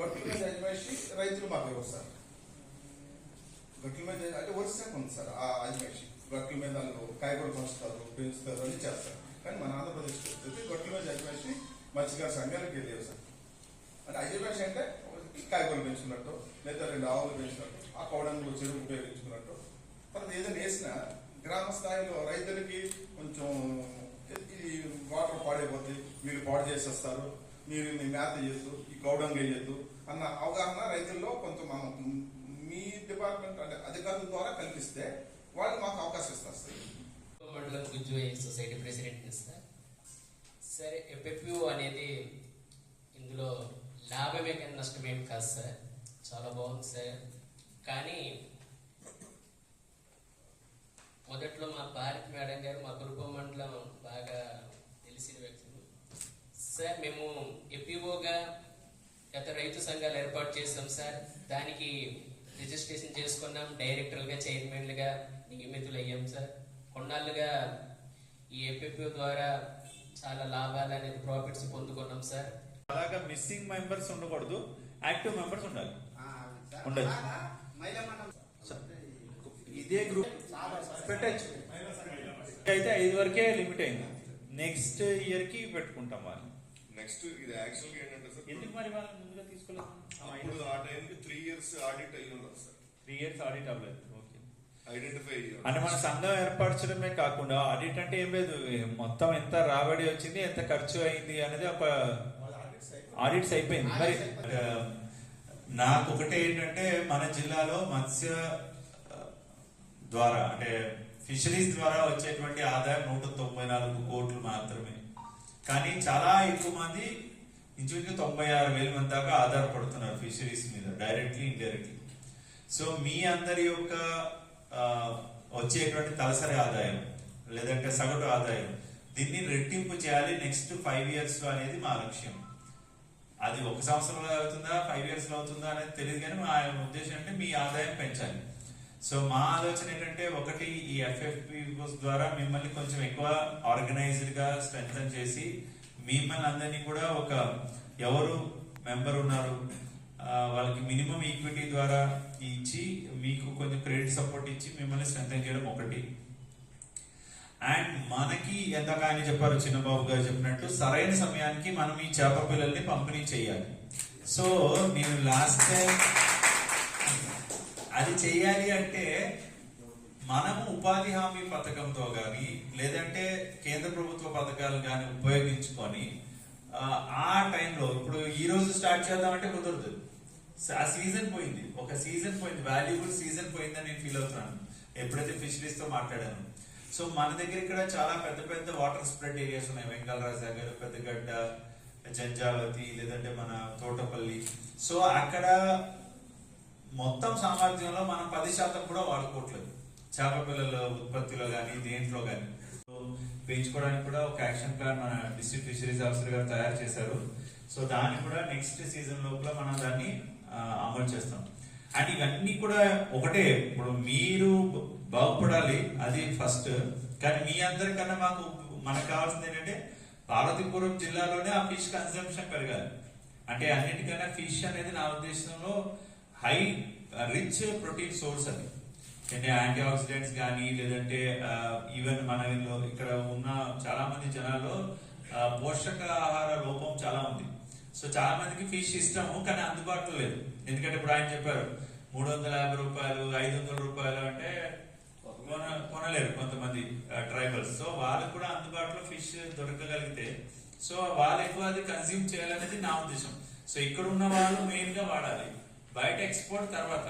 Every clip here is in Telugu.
గట్ల మీద అజమాయిషి రైతులు మాకు వస్తారు. గట్ల మీద అంటే వరుసకు ఉంది సార్ ఆ అజమాయిషి గట్ల మీద కాయగూర పంచుతారు పెంచుతారు అని చేస్తారు. కానీ మన ఆంధ్రప్రదేశ్ వచ్చేసి గట్ల మీద అజమాయిషి మత్స్యకార సంఘాలకు వెళ్ళేవి సార్ అంటే అజమాయిషి అంటే కాయగూరలు పెంచుకున్నట్టు లేదా రెండు ఆవులు పెంచినట్టు ఆ కోడంలో చెరువు ఉపయోగించుకున్నట్టు. తర్వాత ఏదైనా వేసినా గ్రామ స్థాయిలో రైతులకి కొంచెం ఇది వాటర్ పాడైపోతుంది వీళ్ళు పాడు చేసేస్తారు. మీరు మీ మేత చేయొద్దు ఈ కౌడంగా వేయద్దు అన్న అవగాహన రైతుల్లో కొంచెం మనం మీ డిపార్ట్మెంట్ అంటే అధికారుల ద్వారా కల్పిస్తే వాళ్ళు మాకు అవకాశం ఇస్తారు మండలం గుజ్జు సొసైటీ ప్రెసిడెంట్ సార్ సరే ఎఫ్ఎఫ్యూ అనేది ఇందులో లాభమే కానీ నష్టమేం కాదు సార్. చాలా బాగుంది సార్. కానీ మొదట్లో మా భారత్ మేడం గారు మా కురుప మండలం బాగా తెలిసిన వ్యక్తులు సార్ మేము ఎపిఓగా గత రైతు సంఘాలు ఏర్పాటు చేసాం సార్ దానికి రిజిస్ట్రేషన్ చేసుకున్నాం. డైరెక్టర్లుగా చైర్మన్లుగా నియమితులు అయ్యాం సార్ కొన్నాళ్ళుగా ఈ ఎపిఓ ద్వారా చాలా లాభాలు అనేది ప్రాఫిట్స్ పొందుకున్నాం సార్ అలాగా మిస్సింగ్ మెంబర్స్ ఉండకూడదు. యాక్టివ్ మెంబర్స్ ఉండాలి. ఉండదు. ఇదే గ్రూప్ పెట్టచ్చు. అయితే ఐదు వరకే లిమిట్ అయింది. నెక్స్ట్ ఇయర్కి పెట్టుకుంటాం వాళ్ళు నెక్స్ట్ ఇది యాక్చువల్గా ఏంటంటే సార్ ఎందుకు మరి వాళ్ళని ముందుగా తీసుకోలేదు? ఇప్పుడు ఆ టైంకి త్రీ ఇయర్స్ ఆడిట్ అయ్యి ఉన్నారు సార్. త్రీ ఇయర్స్ ఆడిట్ అవ్వలేదు. ఓకే ఐడెంటిఫై అంటే మన సంఘం ఏర్పరచడమే కాకుండా ఆడిట్ అంటే ఏం లేదు మొత్తం ఎంత రాబడి వచ్చింది ఎంత ఖర్చు అయింది అనేది ఒక ఆడిట్స్ అయిపోయింది. మరి నాకు ఒకటే ఏంటంటే మన జిల్లాలో మత్స్య ద్వారా అంటే ఫిషరీస్ ద్వారా వచ్చేటువంటి ఆదాయం నూట తొంభై నాలుగు కోట్లు మాత్రమే. కానీ చాలా ఎక్కువ మంది ఇంచుమించు తొంభై ఆరు వేల మంది దాకా ఆధారపడుతున్నారు ఫిషరీస్ మీద డైరెక్ట్లీ ఇండైరెక్ట్లీ సో మీ అందరి యొక్క వచ్చేటువంటి తలసరి ఆదాయం లేదంటే సగటు ఆదాయం దీన్ని రెట్టింపు చేయాలి నెక్స్ట్ ఫైవ్ ఇయర్స్లో అనేది మా లక్ష్యం. అది ఒక సంవత్సరంలో అవుతుందా ఫైవ్ ఇయర్స్లో అవుతుందా అనేది తెలియదు కానీ మా ఉద్దేశం అంటే మీ ఆదాయం పెంచాలి. సో మా ఆలోచన ఏంటంటే ఒకటి ఈ ఎఫ్ఎఫ్పి ద్వారా మిమ్మల్ని కొంచెం ఎక్కువ ఆర్గనైజ్డ్గా స్ట్రెంగ్తన్ చేసి మిమ్మల్ని అందరినీ కూడా ఒక ఎవరు మెంబర్ ఉన్నారు వాళ్ళకి మినిమం ఈక్విటీ ద్వారా ఇచ్చి మీకు కొంచెం క్రెడిట్ సపోర్ట్ ఇచ్చి మిమ్మల్ని స్ట్రెంగ్తన్ చేయడం ఒకటి. అండ్ మనకి ఎంతక ఆయన చెప్పారు చిన్నబాబు గారు చెప్పినట్టు సరైన సమయానికి మనం ఈ చేప పిల్లల్ని పంపిణీ చేయాలి. సో నేను లాస్ట్ టైం అది చేయాలి అంటే మనము ఉపాధి హామీ పథకంతో కానీ లేదంటే కేంద్ర ప్రభుత్వ పథకాలు కానీ ఉపయోగించుకొని ఆ, టైంలో ఇప్పుడు ఈ రోజు స్టార్ట్ చేద్దామంటే కుదరదు. ఆ సీజన్ పోయింది. ఒక సీజన్ పోయింది. వాల్యుబుల్ సీజన్ పోయిందని నేను ఫీల్ అవుతున్నాను. ఎప్పుడైతే ఫిషరీస్తో మాట్లాడాను. సో మన దగ్గర ఇక్కడ చాలా పెద్ద పెద్ద వాటర్ స్ప్రెడ్ ఏరియాస్ ఉన్నాయి. వెంకటరాజ దగ్గర పెద్దగడ్డ జంజావతి లేదంటే మన తోటపల్లి. సో అక్కడ మొత్తం సామర్థ్యంలో మనం పది శాతం కూడా వాడుకోవట్లేదు. చేప పిల్లల ఉత్పత్తిలో కానీ దేంట్లో కానీ పెంచుకోవడానికి కూడా ఒక యాక్షన్ ప్లాన్ మన డిస్ట్రిక్ట్ ఫిషరీస్ ఆఫీసర్ గారు తయారు చేశారు. సో దాన్ని కూడా నెక్స్ట్ సీజన్ లోపల మనం దాన్ని అమలు చేస్తాం. అండ్ ఇవన్నీ కూడా ఒకటే. ఇప్పుడు మీరు బాగుపడాలి అది ఫస్ట్. కానీ మీ అందరికన్నా మాకు మనకు కావాల్సింది ఏంటంటే పార్వతీపురం జిల్లాలోనే ఆ ఫిష్ కన్సంప్షన్ పెరగాలి. అంటే అన్నిటికన్నా ఫిష్ అనేది నా ఉద్దేశంలో హై రిచ్ ప్రోటీన్ సోర్స్ అది. అంటే యాంటీ ఆక్సిడెంట్స్ కానీ లేదంటే ఈవెన్ మన ఇక్కడ ఉన్న చాలా మంది జనాల్లో ఆ, పోషకాహార లోపం చాలా ఉంది. సో చాలా మందికి ఫిష్ ఇష్టము కానీ అందుబాటులో లేదు. ఎందుకంటే ఇప్పుడు ఆయన చెప్పారు మూడు వందల యాభై రూపాయలు ఐదు వందల రూపాయలు అంటే కొన- కొనలేరు కొంతమంది ట్రైబల్స్ సో వాళ్ళకు కూడా అందుబాటులో ఫిష్ దొరకగలిగితే సో వాళ్ళు ఎక్కువ అది కన్జ్యూమ్ చేయాలనేది నా ఉద్దేశం. సో ఇక్కడ ఉన్న వాళ్ళు మెయిన్గా వాడాలి. బయట ఎక్స్పోర్ట్ తర్వాత.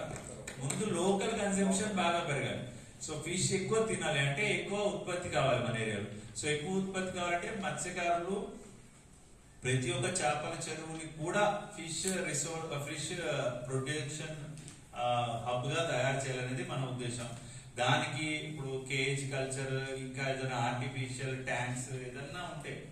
ముందు లోకల్ కన్సంప్షన్ బాగా పెరగాలి. సో ఫిష్ ఎక్కువ తినాలి. అంటే ఎక్కువ ఉత్పత్తి కావాలి మన ఏరియాలో. సో ఎక్కువ ఉత్పత్తి కావాలంటే మత్స్యకారులు ప్రతి ఒక్క చేపల చెరువుని కూడా ఫిష్ రిసోర్ట్ ఫిష్ ప్రొడక్షన్ హబ్గా తయారు చేయాలనేది మన ఉద్దేశం. దానికి ఇప్పుడు కేజ్ కల్చర్ ఇంకా ఏదైనా ఆర్టిఫిషియల్ ట్యాంక్స్ ఏదన్నా ఉంటాయి